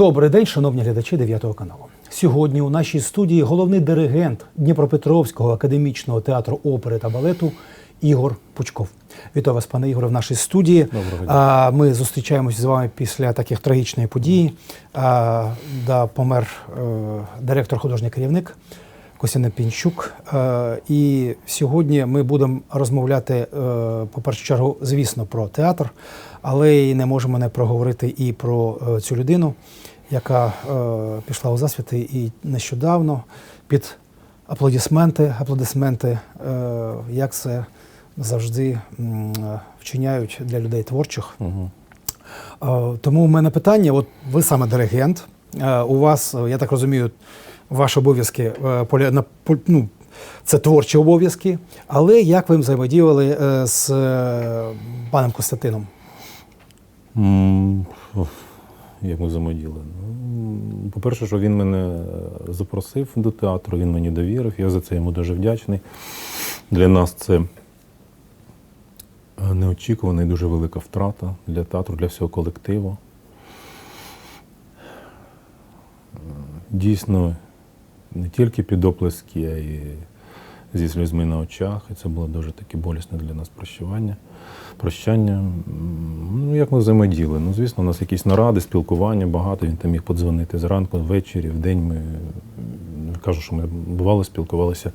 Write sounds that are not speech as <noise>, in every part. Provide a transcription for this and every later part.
Добрий день, шановні глядачі 9 каналу. Сьогодні у нашій студії головний диригент Дніпропетровського академічного театру опери та балету Ігор Пучков. Вітаю вас, пане Ігоре, в нашій студії. Доброго дня. Ми зустрічаємося з вами після таких трагічної події. Да, помер е, директор, художній керівник Костянтин Пінчук. І сьогодні ми будемо розмовляти, е, по першу чергу, звісно, про театр, але і не можемо не проговорити і про е, цю людину, яка е, пішла у засвіти і нещодавно під аплодисменти, аплодисменти, е, як це завжди вчиняють для людей творчих. Угу. Е, Тому у мене питання: от ви саме диригент. е, У вас, е, я так розумію, ваші обов'язки е, на- ну, це творчі обов'язки. Але як ви взаємодіяли е, з е, паном Костянтином? Як ми взаємоділи? Ну, По-перше, що він мене запросив до театру, він мені довірив. Я за це йому дуже вдячний. Для нас це неочікувана і дуже велика втрата для театру, для всього колективу. Дійсно, не тільки під оплески, а й зі сльозми на очах. І це було дуже таке болісне для нас прощування. Прощання. Ну, як ми взаємоділи? Ну, звісно, у нас якісь наради, спілкування багато. Він там міг подзвонити зранку, ввечері, в день. Ми м, кажу, що ми бувало спілкувалися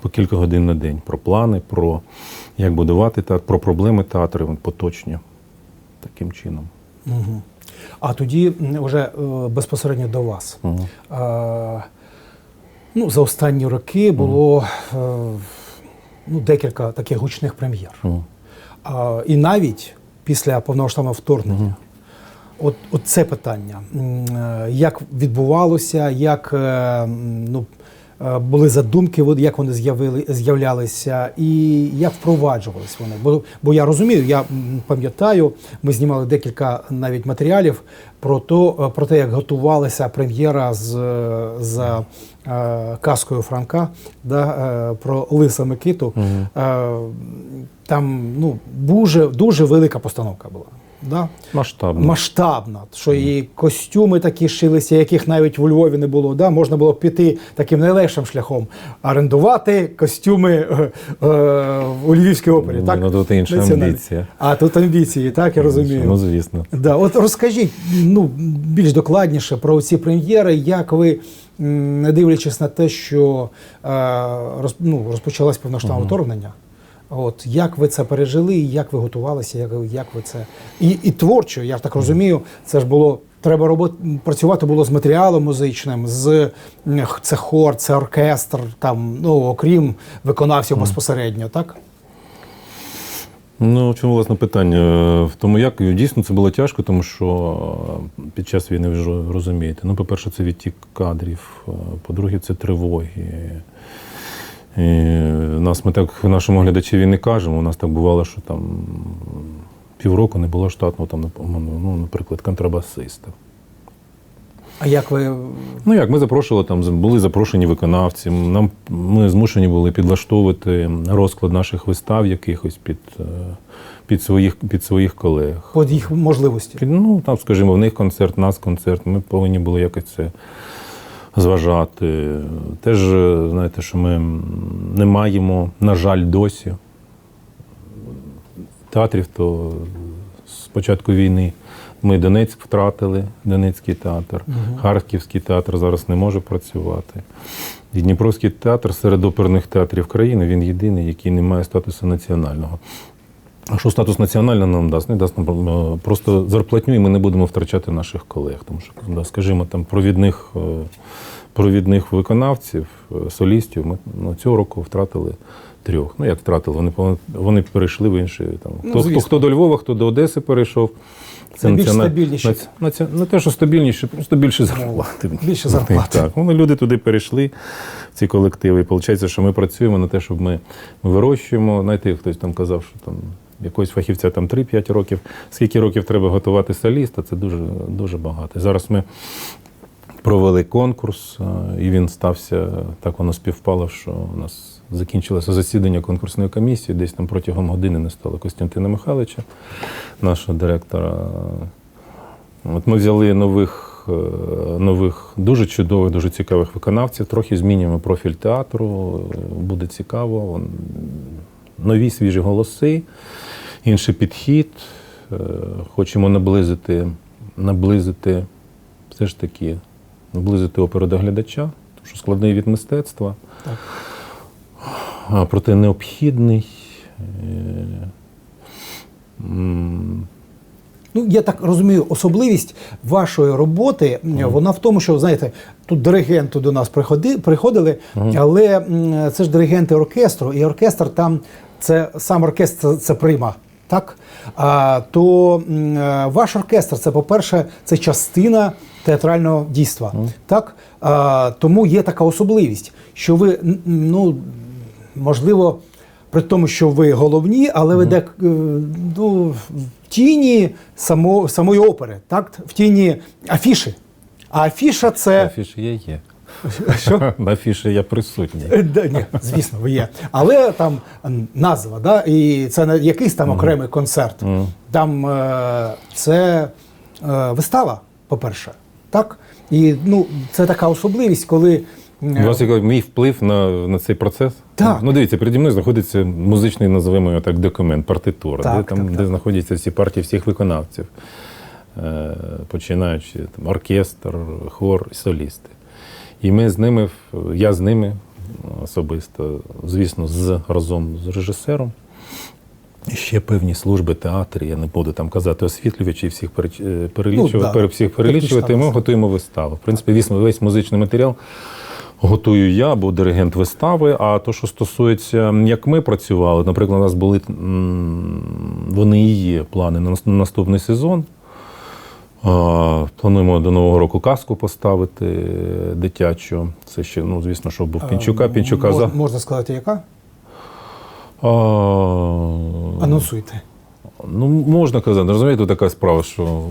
по кілька годин на день про плани, про як будувати театр, про проблеми театру, поточні таким чином. Угу. А тоді вже е, безпосередньо до вас. Угу. Е, Ну, за останні роки було е, ну, декілька таких гучних прем'єр. А, і навіть після повномасштабного вторгнення. От, от це питання. Е, Як відбувалося, як е, ну, були задумки, як вони з'явили, з'являлися, і як впроваджувались вони. Бо, бо я розумію, я пам'ятаю, ми знімали декілька навіть матеріалів про, то, е, про те, як готувалася прем'єра з, е, за е, казкою Франка да, про Лиса Микиту. Е, Там ну, дуже, дуже велика постановка була. Да? Масштабно. Масштабна, що і костюми такі шилися, яких навіть у Львові не було. Да? Можна було піти таким найлегшим шляхом, орендувати костюми е, е, у Львівській опері. Ну, так? ну, тут інша амбіція. А тут амбіції, так я розумію. Ну, звісно. Да, от розкажіть ну, більш докладніше про ці прем'єри, як ви, не дивлячись на те, що е, роз, ну, розпочалось повноштабне вторгнення, от, як ви це пережили, як ви готувалися, як, як ви це. І, і творчо, я так розумію, це ж було. Треба робот, працювати було з матеріалом музичним, з це хор, це оркестр, там, ну, окрім виконавців безпосередньо, так? Ну, в чому власне питання? В тому, як дійсно це було тяжко, тому що е, під час війни ви ж розумієте. Ну, по-перше, це відтік кадрів, е, по-друге, це тривоги. І нас ми так нашому глядачеві не кажемо. У нас так бувало, що там півроку не було штатного, там, ну, наприклад, контрабасиста. А як ви Ну як ми запрошували там, були запрошені виконавці. Нам ми змушені були підлаштовувати розклад наших вистав якихось під, е, під своїх під своїх колег. під їх можливості? Ну там, скажімо, в них концерт, нас концерт. Ми повинні були якось це зважати. Теж знаєте, що ми не маємо, на жаль, досі театрів, то з початку війни. Ми Донецьк втратили, Донецький театр, Харківський театр зараз не може працювати. І Дніпровський театр серед оперних театрів країни він єдиний, який не має статусу національного. Що статус національного нам дасть? Не дасть нам просто зарплатню, і ми не будемо втрачати наших колег. Тому що, да, скажімо, там провідних, е, провідних виконавців, е, солістів ми ну, цього року втратили трьох. Ну як втратили? Вони вони перейшли в інші. Там Ну, хто, хто, хто до Львова, хто до Одеси перейшов. Це більш стабільніші. наці- наці- Не те, що стабільніше, просто більше зарплати. Більше зарплати. Так, вони люди туди перейшли, ці колективи. І виходить, що ми працюємо на те, щоб ми вирощуємо. Знаєте, хтось там казав, що там якогось фахівця там 3-5 років. Скільки років треба готувати соліста, це дуже, дуже багато. Зараз ми провели конкурс, е, і він стався, так воно співпало, що у нас закінчилося засідання конкурсної комісії. Десь там протягом години не стало Костянтина Михайловича, нашого директора. От ми взяли нових нових, е, дуже чудових, дуже цікавих виконавців. Трохи змінюємо профіль театру. е, Буде цікаво. Нові свіжі голоси, інший підхід. Е, Хочемо наблизити, наблизити все ж таки, наблизити оперу до глядача, тому що складний від мистецтва, Так. а проте необхідний. Е, Ну, я так розумію, особливість вашої роботи вона в тому, що знаєте, тут диригенти до нас приходи, приходили, але це ж диригенти оркестру, і оркестр там це сам оркестр це, це прима. Так? А, то е, ваш оркестр це, по-перше, це частина театрального дійства. Так? А, тому є така особливість, що ви ну, можливо, при тому, що ви головні, але ви де, е, ну, в тіні само, самої опери, так? в тіні афіші. А афіша це. афіші я є. Що? <laughs> На афіші я присутній. Е, да, Ні, звісно, ви є. Але там назва, да? і це не якийсь там окремий концерт. Там е, це е, вистава, по-перше. Так? І ну, це така особливість, коли. У вас який мій вплив на, на цей процес? Так. Ну, дивіться, переді мною знаходиться музичний, називаємо його так, документ, партитура, Так, де, там, так, де так. знаходяться всі партії всіх виконавців, починаючи там, оркестр, хор і солісти. І ми з ними, я з ними особисто, звісно, з, разом з режисером. І ще певні служби, театри, я не буду там казати освітлювачі, всіх е, перелічувати, Ну, да. всіх перелічувати. Ми готуємо виставу. В принципі, весь, весь музичний матеріал готую я, бо диригент вистави. А то, що стосується, як ми працювали, наприклад, у нас були вони і є плани на наступний сезон. Плануємо до Нового року казку поставити дитячу. Це ще, ну, звісно, що був Пінчука. Пінчука за. Можна сказати, яка? А, Анонсуйте. Ну, можна казати, розумієте, така справа, що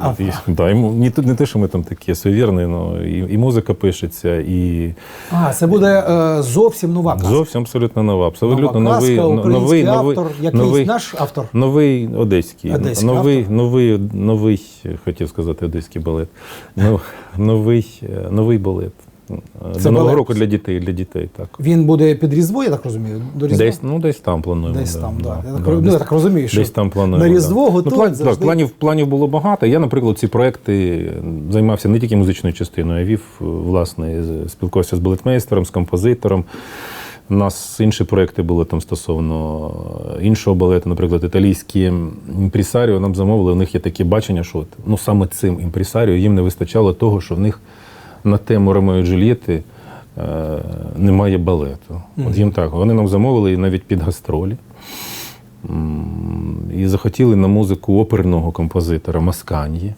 А, і, да, і, не, не те, що ми там такі суєвірні, але і, і музика пишеться, і А, це буде е, зовсім нова казка. зовсім абсолютно нова. Абсолютно Нова новий, казка, но- новий, новий, автор, якийсь новий, наш автор. новий одеський, Одеський новий, автор. новий, новий, хотів сказати, одеський балет. Нов- Новий, е, новий балет. Це До Нового балет. року для дітей, для дітей, так. Він буде під Різдво, я так розумію. До Різдва? Десь, ну, десь там плануємо. Десь там, да. Я так, да, ну, десь я так розумію, що Десь там плануємо. на Різдво да. готують ну, план, завжди. так, планів, планів було багато. Я, наприклад, ці проекти займався не тільки музичною частиною, а вів, е, власне, спілкувався з балетмейстером, з композитором. У нас інші проекти були там стосовно е, іншого балету, наприклад, італійські імпресаріо нам замовили. У них є такі бачення, що от, ну, саме цим імпресаріо їм не вистачало того, що в них на тему Ромео і Джульєти е, немає балету. От їм так. Вони нам замовили навіть під гастролі. І захотіли на музику оперного композитора Масканьї.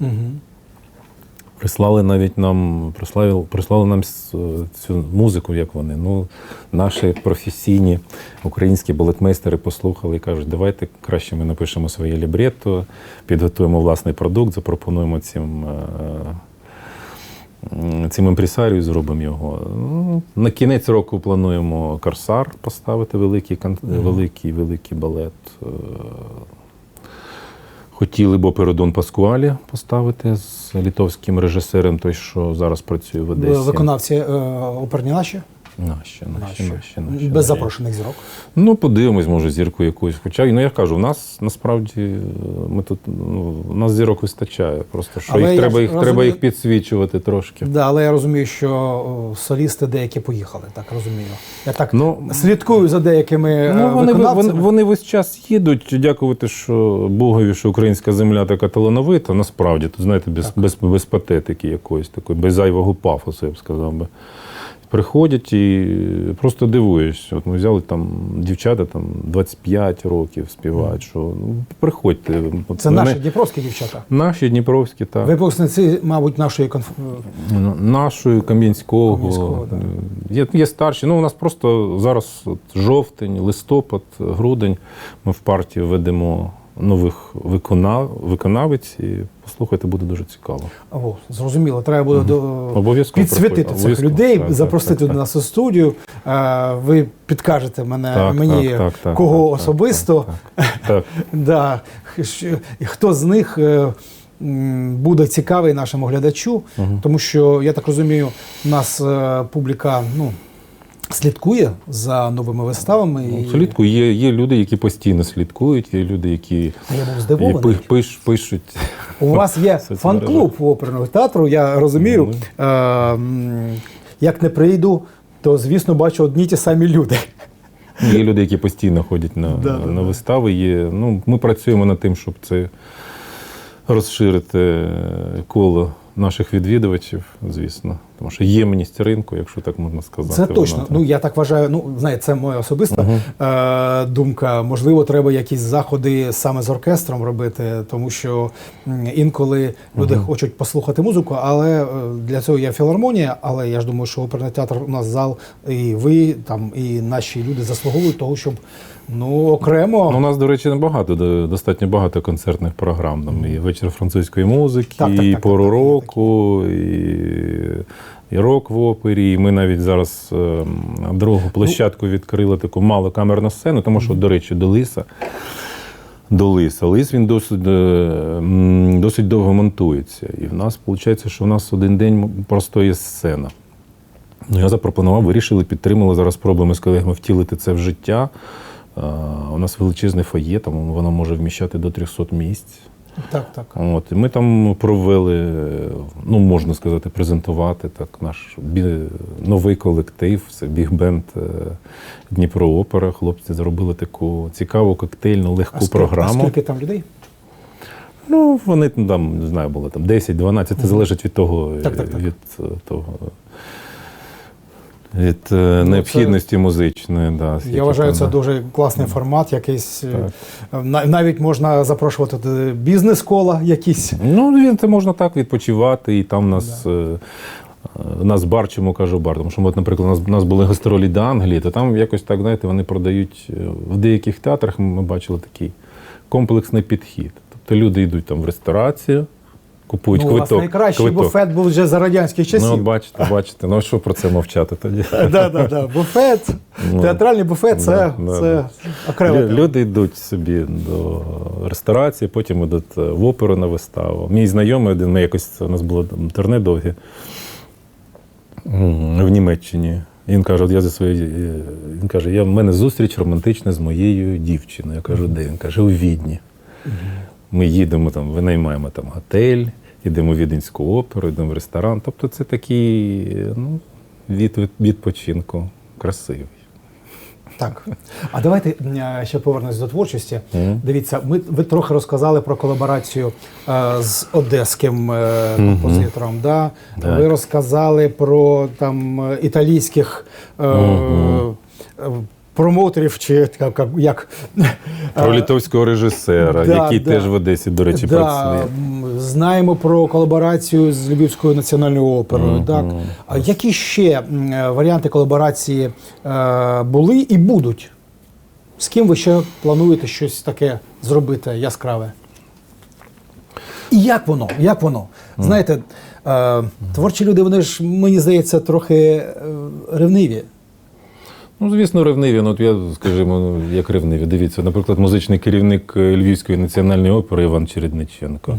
Прислали навіть нам, прислали, прислали нам цю музику, як вони. Ну, наші професійні українські балетмейстери послухали і кажуть, давайте краще ми напишемо своє лібретто, підготуємо власний продукт, запропонуємо цим. Цим імпресарію зробимо його. Ну, На кінець року плануємо Корсар поставити великий великий, великий балет. Е, Хотіли б Опередон Паскуалі поставити з літовським режисером, той, що зараз працює в Одесі. Виконавці е, оперні наші? Наші, наші, Наші. наші, Без запрошених зірок. Ну, подивимось, може, зірку якусь. Хоча, ну я кажу, у нас насправді е, ми тут ну, у нас зірок вистачає. Просто що Але їх треба їх треба їх підсвічувати трошки. Да, але я розумію, що солісти деякі поїхали, так розумію. Я так Ну, слідкую за деякими е, Ну, вони, виконавцями. вони, вони весь час їдуть, дякувати, що Богові, що українська земля така талановита, насправді, тут, знаєте, без, без, без патетики якоїсь такої, без зайвого пафосу, я б сказав би. Приходять і просто дивуєшся. От ми взяли там дівчата там 25 років співають, що ну, приходьте. От Це наші дніпровські дівчата. наші дніпровські, так. Випускниці, мабуть, нашої конф... Ну, Нашої Кам'янського, Кам'янського, да. є, є старші. Ну, у нас просто зараз от, жовтень, листопад, грудень. Ми в партію ведемо нових виконав, виконавець і послухайте, буде дуже цікаво. О, зрозуміло, треба буде до... Обов'язково підсвітити цих Обов'язково. людей, Так, запросити так, до нас у студію. Е, Ви підкажете мене Так, мені так, так, так, кого так, особисто. Так, так. <laughs> Да, хто з них е, буде цікавий нашому глядачу, тому що я так розумію, у нас е, публіка ну, слідкує за новими виставами. і Слідку є, є люди, які постійно слідкують, є люди, які Я був здивований. пиш, пиш, пишуть. У вас є <laughs> фан-клуб оперного театру, я розумію. Ну. Е, як не прийду, то звісно бачу одні ті самі люди. Є люди, які постійно ходять на, Да, на да. вистави. Є, ну, ми працюємо над тим, щоб це розширити коло наших відвідувачів, звісно. Тому що ємність ринку, якщо так можна сказати. Це точно. там- Ну я так вважаю. Ну знаєте, це моя особиста е, думка. Можливо, треба якісь заходи саме з оркестром робити, тому що інколи люди хочуть послухати музику, але е, для цього є філармонія. Але я ж думаю, що оперний театр у нас зал, і ви там, і наші люди заслуговують того, щоб ну окремо Ну, у нас, до речі, небагато, достатньо багато концертних програм. Там і вечір французької музики, Так, так, і так, пору так, так, року, і, і рок в опері. І ми навіть зараз е, другу Ну, площадку відкрили таку малу камерну сцену, тому що, до речі, до Лиса. До Лиса. Лис він досить, е, досить довго монтується. І в нас виходить, що в нас один день просто є сцена. Ну, я запропонував, вирішили, підтримали. Зараз спробуємо з колегами втілити це в життя. Е, У нас величезне фоє, там воно може вміщати до 300 місць. так, так. От, і ми там провели, ну можна сказати, презентувати так, наш бі... новий колектив, це біг-бенд е, Дніпро Опера. Хлопці зробили таку цікаву коктейльну легку А скільки- програму. А скільки там людей? Ну, вони там, не знаю, було там 10-12, це залежить від того, Так, так, так. від е, того. Від е, необхідності музичної. Да, Я вважаю, це дуже класний формат. Якийсь е, Так. навіть можна запрошувати бізнес-кола якісь. Ну, він це можна так відпочивати, і там нас. е, е, нас бар, чому кажу бар, тому що, от, наприклад, у нас, у нас були гастролі до Англії, то там якось так, знаєте, вони продають в деяких театрах, ми бачили такий комплексний підхід. Тобто люди йдуть там в ресторацію, купують ну, у вас найкращий квиток. буфет був вже за радянських часів. Ну, бачите, бачите. Ну, що про це мовчати тоді? <laughs> да. Буфет, театральний буфет це, Ну, да, це да. окрема Лю- Люди йдуть собі до ресторації, потім йдуть е, в оперу на виставу. Мій знайомий один, ми якось у нас було турне довге в Німеччині. Він каже: от я за своєю. е, Він каже, я в мене зустріч романтична з моєю дівчиною. Я кажу, де? Він каже, у Відні. Ми їдемо там, винаймаємо там готель, йдемо в Віденську оперу, йдемо в ресторан. Тобто це такий ну, від від- відпочинку красивий. Так. А давайте е, ще повернемось до творчості. Мгм. Дивіться, ми, ви трохи розказали про колаборацію е, з одеським е, композитором. Да? Так. Ви розказали про там е, італійських е, Мгм. е, промоутерів, чи як, як- <laughs> Про літовського режисера, да, який да. теж в Одесі, до речі, да, працює. знаємо про колаборацію з Львівською національною оперою. Мгм. Так? А які ще варіанти колаборації е, були і будуть? З ким ви ще плануєте щось таке зробити яскраве? І як воно? Як воно? Знаєте, е, творчі люди, вони ж, мені здається, трохи е, ревниві. Ну, звісно, ревниві. Ну, от я, скажімо, ну, як ревниві. Дивіться, наприклад, музичний керівник е, Львівської національної опери Іван Чередниченко.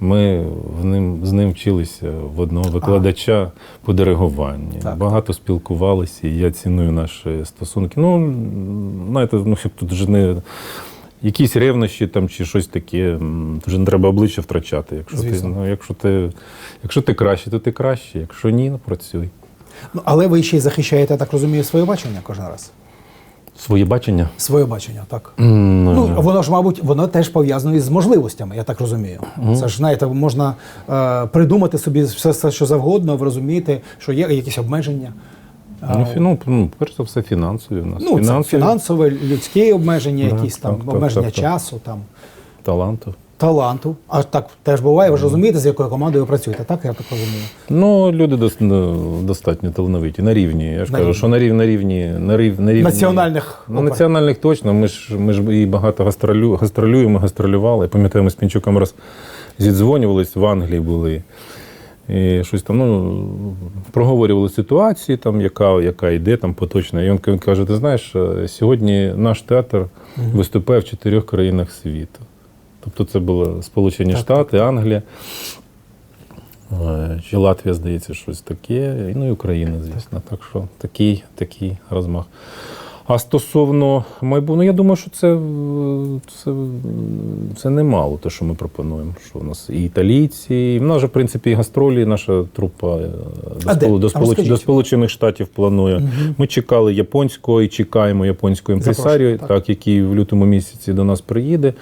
Ми в ним, з ним вчилися в одного викладача по диригуванню. Так. Багато спілкувалися, і я ціную наші стосунки. Ну, знаєте, ну, щоб тут вже не. Якісь ревнощі там чи щось таке, м, вже не треба обличчя втрачати. Якщо ти, Звісно. ну, якщо ти, якщо ти краще, то ти краще. Якщо ні, ну працюй. Ну, але ви ще й захищаєте, я так розумію, своє бачення кожен раз. Своє бачення. Своє бачення, так. М, Ну, воно ж, мабуть, воно теж пов'язано із можливостями, я так розумію. Це ж, знаєте, можна е, придумати собі все, все, що завгодно, ви розумієте, що є якісь обмеження. Ну, фі- ну, ну, перш за все, фінансові у нас. ну, це фінансове, людські обмеження, Да, якісь там так, так, обмеження так, так. часу, там, таланту. Таланту. А так теж буває, ви ж розумієте, з якою командою ви працюєте, так? Я так розумію. Ну, люди дос- ну, достатньо талановиті. На рівні. Я ж На кажу, рівні. що на рівні, на рівні, на рівні, на рівні Національних Ну, опер. національних точно. Ми ж, ми ж і багато гастролю, гастролюємо, гастролювали. Я пам'ятаю, ми з Пінчуком раз зідзвонювались, в Англії були. І щось там, ну, проговорювали ситуацію, там, яка, яка йде, там поточна. І він каже: ти знаєш, е, сьогодні наш театр виступає в чотирьох країнах світу. Тобто це були Сполучені Так, Штати, Англія, е, чи Латвія, здається, щось таке, ну і Україна, звісно. Так що такий, такий розмах. А стосовно майбутнього, ну я думаю, що це, це, це немало, те, що ми пропонуємо. Що у нас і італійці, і в нас же, в принципі, і гастролі, наша трупа е, до, А? Сполу- до, Сполуч... до Сполучених Штатів планує. Ми чекали японського і чекаємо японського імпресарію, так. так. який в лютому місяці до нас приїде.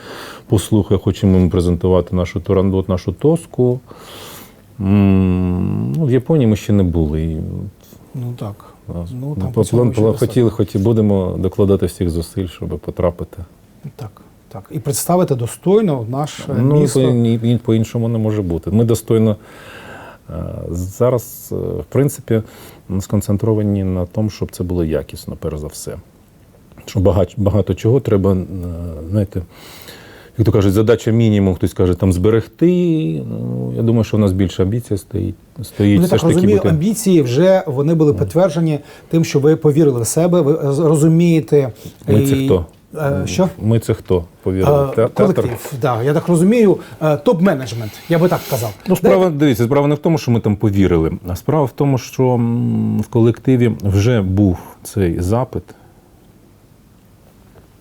Послухає, хочемо йому презентувати нашу турандот, нашу тоску. М, Ну, в Японії ми ще не були. Ну так. Ну, ми там по- план- план- хотіли, хоч і будемо докладати всіх зусиль, щоб потрапити. Так, так. І представити достойно наше Ну, місто. ні- по-іншому не може бути. Ми достойно е, зараз, е, в принципі, сконцентровані на тому, щоб це було якісно, перш за все. Що багато, багато чого треба, знаєте, як то кажуть, задача мінімум, хтось каже, там зберегти. Ну, я думаю, що в нас більше амбіція стоїть. стоїть Ну, я все так ж таки розумію, бути. амбіції вже вони були підтверджені тим, що ви повірили в себе, ви е, розумієте. Ми це і- хто? Е, Що? Ми це хто? Повірили? Е, Те- Колектив, да, я так розумію, е, топ-менеджмент, я би так казав. Ну, справа, дивіться, справа не в тому, що ми там повірили, а справа в тому, що в колективі вже був цей запит.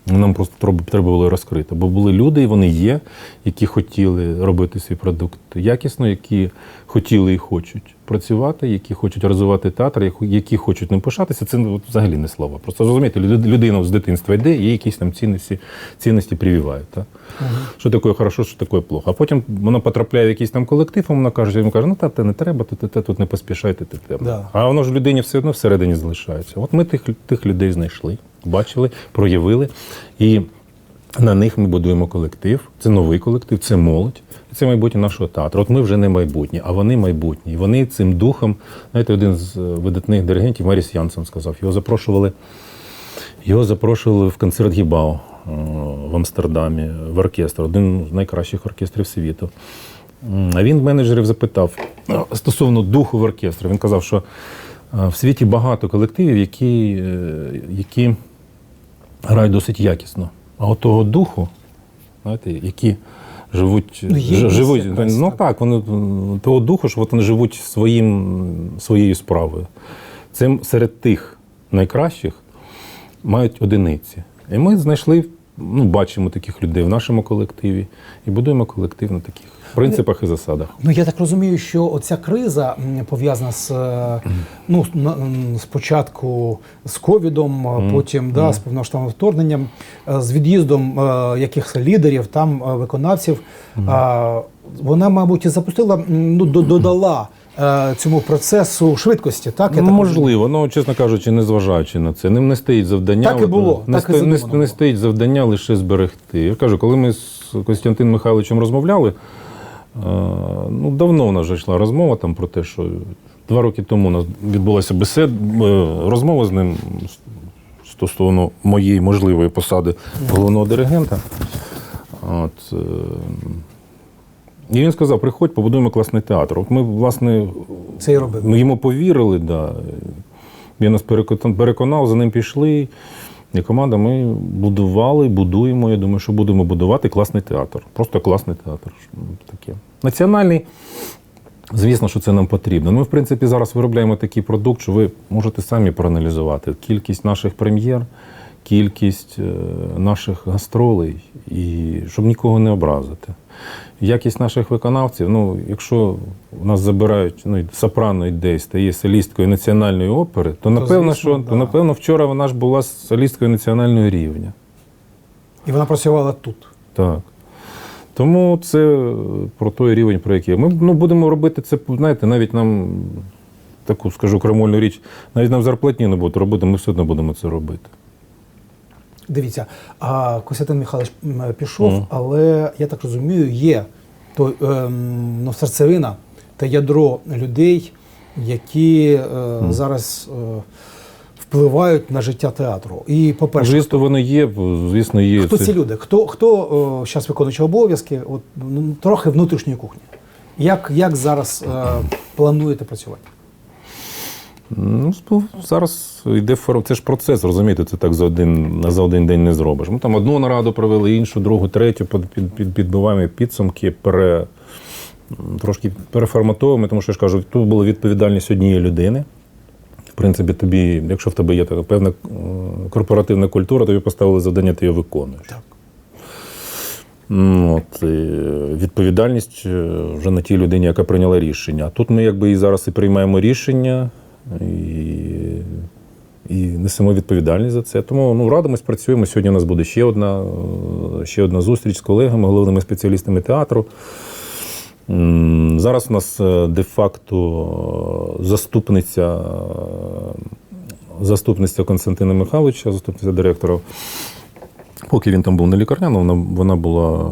Нам просто треба, було розкрити. Бо були люди, і вони є, які хотіли робити свій продукт якісно, які хотіли і хочуть працювати, які хочуть розвивати театр, які- хочуть ним пишатися. Це ну, взагалі не слово. Просто розумієте, люд- людина з дитинства йде, і якісь там цінності, цінності прививають. Так? Що таке хорошо, що таке плохо. А потім вона потрапляє в якийсь там колектив, а вона каже, йому каже, ну та те не треба, тут, те, тут не поспішайте. Те, те. Да. А воно ж людині все одно всередині залишається. От ми тих, тих людей знайшли, бачили, проявили. І на них ми будуємо колектив. Це новий колектив, це молодь. Це майбутнє нашого театру. От ми вже не майбутні, а вони майбутні. І вони цим духом, знаєте, один з е, видатних диригентів, Маріс Янсен сказав, його запрошували. Його запрошували в концерт Гібао е, в Амстердамі в оркестр, один з найкращих оркестрів світу. А він менеджерів запитав е, стосовно духу в оркестрі. Він казав, що е, в світі багато колективів, які, які грають досить якісно. А от того духу, знаєте, які живуть, Ну, живуть якась, ну так. так, вони того духу, що от вони живуть своїм, своєю справою. Цим серед тих найкращих мають одиниці. І ми знайшли, ну, бачимо таких людей в нашому колективі і будуємо колектив на таких принципах і засадах. Ну я так розумію, що оця криза пов'язана з е, ну спочатку з ковідом, потім да, з повноштабним вторгненням, е, з від'їздом е, якихось лідерів, там виконавців. А, Вона, мабуть, і запустила ну до- додала цьому процесу швидкості. Так я Ну, так ну чесно кажучи, не зважаючи на це. Ним не стоїть завдання. Так і було, Не, так і не, стоїть завдання лише зберегти. Я кажу, коли ми з Костянтином Михайловичем розмовляли, е, ну давно в нас вже йшла розмова там про те, що два роки тому у нас відбулася бесед, е, розмова з ним стосовно моєї можливої посади головного диригента. От, е, і він сказав: приходь, побудуємо класний театр. От ми, власне, Це і робив. ми йому повірили, да. Він нас переконав, переконав, за ним пішли. І команда ми будували, будуємо. Я думаю, що будемо будувати класний театр. Просто класний театр. Таке. Національний, звісно, що це нам потрібно. Ми, в принципі, зараз виробляємо такий продукт, що ви можете самі проаналізувати кількість наших прем'єр, кількість е, наших гастролей, і щоб нікого не образити. Якість наших виконавців, ну, якщо у нас забирають ну, сопрано йде і стає солісткою національної опери, то напевно, звісно, що да. то, напевно, вчора вона ж була солісткою національного рівня. І вона працювала тут. Так. Тому це е, про той рівень, про який ми ну, будемо робити це, знаєте, навіть нам таку скажу крамольну річ, навіть нам зарплатні не будуть робити, ми все одно будемо це робити. Дивіться, а Костянтин Михайлович пішов, Мгм. але я так розумію, є той ем, ну, серцевина та ядро людей, які е, зараз е, впливають на життя театру. І, по-перше, Звісно, вони є, звісно, є. хто ці люди? Хто, хто зараз виконуючий обов'язки? От, ну, трохи внутрішньої кухні. Як, як зараз е, плануєте працювати? Ну, зараз йде фор- це ж процес, розумієте, це так за один, за один день не зробиш. Ми там одну нараду провели, іншу, другу, третю, під, під, під, підбиваємо підсумки, пере, трошки переформатовуємо, тому що я ж кажу, тут була відповідальність однієї людини. В принципі, тобі, якщо в тебе є така певна е, корпоративна культура, тобі поставили завдання, ти його виконуєш. Так. От, і відповідальність е, вже на тій людині, яка прийняла рішення. А тут ми якби і зараз і приймаємо рішення і, і несемо відповідальність за це. Тому ну, радимось, працюємо. Сьогодні у нас буде ще одна, е, ще одна зустріч з колегами, головними спеціалістами театру. Зараз у нас е, де-факто е, заступниця, заступниця Константина Михайловича, заступниця директора Поки він там був на лікарняному, вона, вона була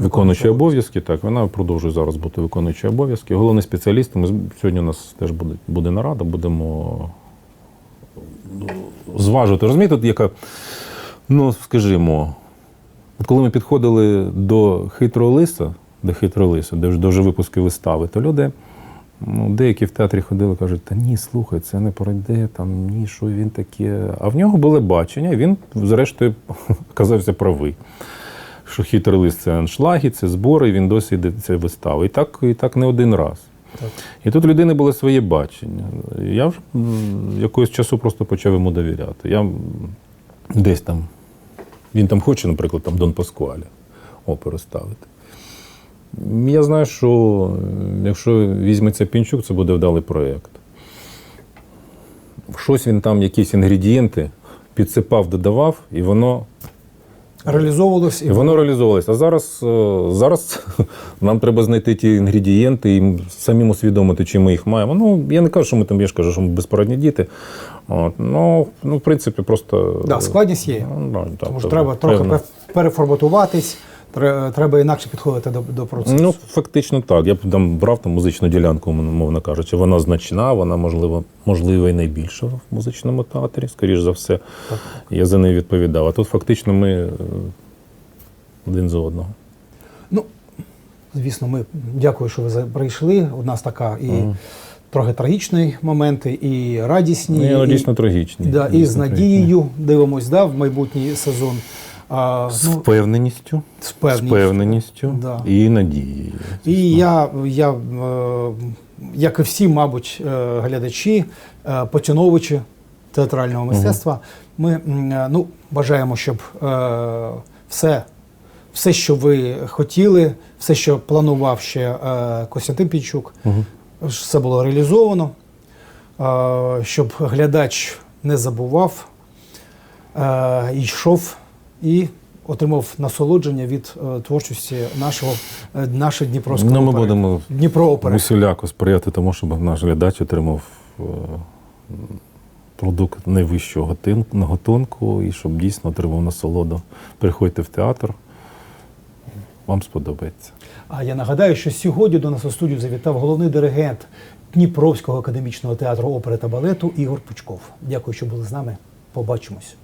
виконуючою обов'язки. Так, вона продовжує зараз бути виконуючою обов'язки. Головний спеціаліст. Ми сьогодні у нас теж буде, буде нарада, будемо ну, зважувати. Розумієте, яка, ну, скажімо, коли ми підходили до хитрого лиса, до хитрого лиса, де вже до вже випуску вистави, то люди. Ну, деякі в театрі ходили, кажуть, та ні, слухай, це не пройде, там ні, що він таке. А в нього було бачення, і він, зрештою, <laughs> оказався правий. Що хитрий лист це аншлаги, це збори, і він досі йде це вистави. І так, і так не один раз. Так. І тут у людини було своє бачення. Я вже якогось часу просто почав йому довіряти. Я десь там, він там хоче, наприклад, там Дон Паскуаля оперу ставити. Я знаю, що якщо візьметься Пінчук, це буде вдалий проєкт. Щось він там, якісь інгредієнти підсипав, додавав, і воно Реалізовувалось і воно реалізовувалось. А зараз, е, зараз <laughs> нам треба знайти ті інгредієнти і самим усвідомити, чи ми їх маємо. Ну, я не кажу, що ми там, я ж кажу, що ми безпорадні діти. От, ну, ну, в принципі, просто. Да, складність є. Ну, да, так, Тому що певно, треба трохи переформатуватись, треба інакше підходити до, до процесу. Ну, фактично так. Я б там брав там музичну ділянку, мовно кажучи. Вона значна, вона можливо, можливо і найбільша в музичному театрі, скоріш за все. Я за неї відповідав. А тут фактично ми е, один за одного. Ну, звісно, ми дякую, що ви прийшли. У нас така і трохи трагічні моменти, і радісні. Ну, і, дійсно трагічні. да, і з надією дивимось да, в майбутній сезон. А, З ну, впевненістю, з певністю. впевненістю Да. і надією. І я, я е, як і всі, мабуть, е, глядачі, е, поціновувачі театрального мистецтва, ми е, ну, бажаємо, щоб все, все, що ви хотіли, все, що планував ще Костянтин Пінчук, Мгм. все було реалізовано, щоб глядач не забував, йшов і отримав насолодження від е, творчості нашого е, нашої Дніпровської Ну, ми опери. будемо Дніпро опери. усіляко сприяти тому, щоб наш глядач отримав е, продукт найвищого гатунку і щоб дійсно отримав насолоду. Приходьте в театр, вам сподобається. А я нагадаю, що сьогодні до нас у студію завітав головний диригент Дніпровського академічного театру опери та балету Ігор Пучков. Дякую, що були з нами. Побачимось.